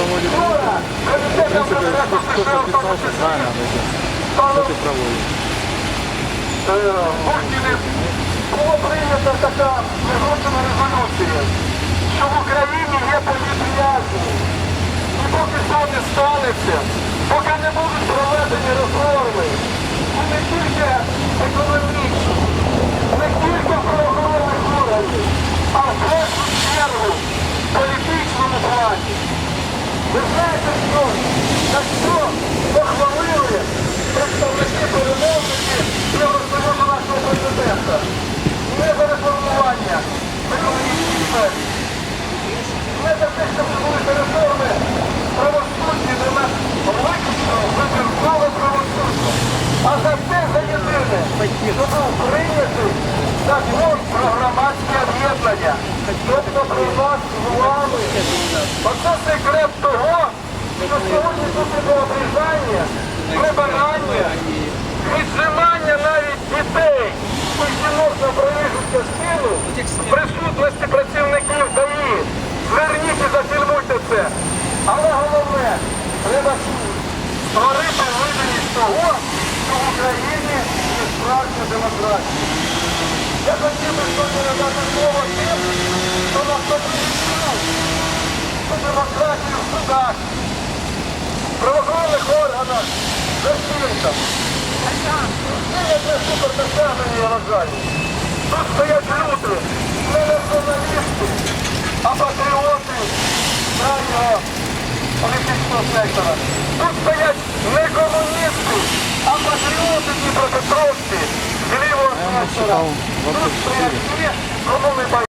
проводит В прийнято така виготовлена резолюція, що в Україні є політв'язні. І поки не станеться, поки не будуть проведені реформи, і не тільки економічні, не тільки правоохоронних органів, а в першу чергу політичному плані. Ви знаєте що? На що похвалили представники перемовники Євросоюзу нашого президента? Не за реформування економічної сфери. Не за те, щоб зробити реформи правосудді для нас виключно вибіркове правосуддя. А за те, за єдине, що був прийнятий закон об'єднання. Тобто про з вами. Оце секрет того, що сьогодні тут іде обрізання, прибирання, віджимання навіть дітей у жінок на проїжджу частину присутності працівників ДАІ. Зверніть і зафільмуйте це. Але головне, треба створити видимість того, що в Україні є справжня демократія. Я хотів би сьогодні надати слово тим, хто нас допоміг цю демократію в судах, правоохоронних органах, за світом. Це не супер досягнення, я вважаю. Тут стоять люди, не націоналісти, а патріоти крайнього політичного сектора. Тут стоять не читав 24.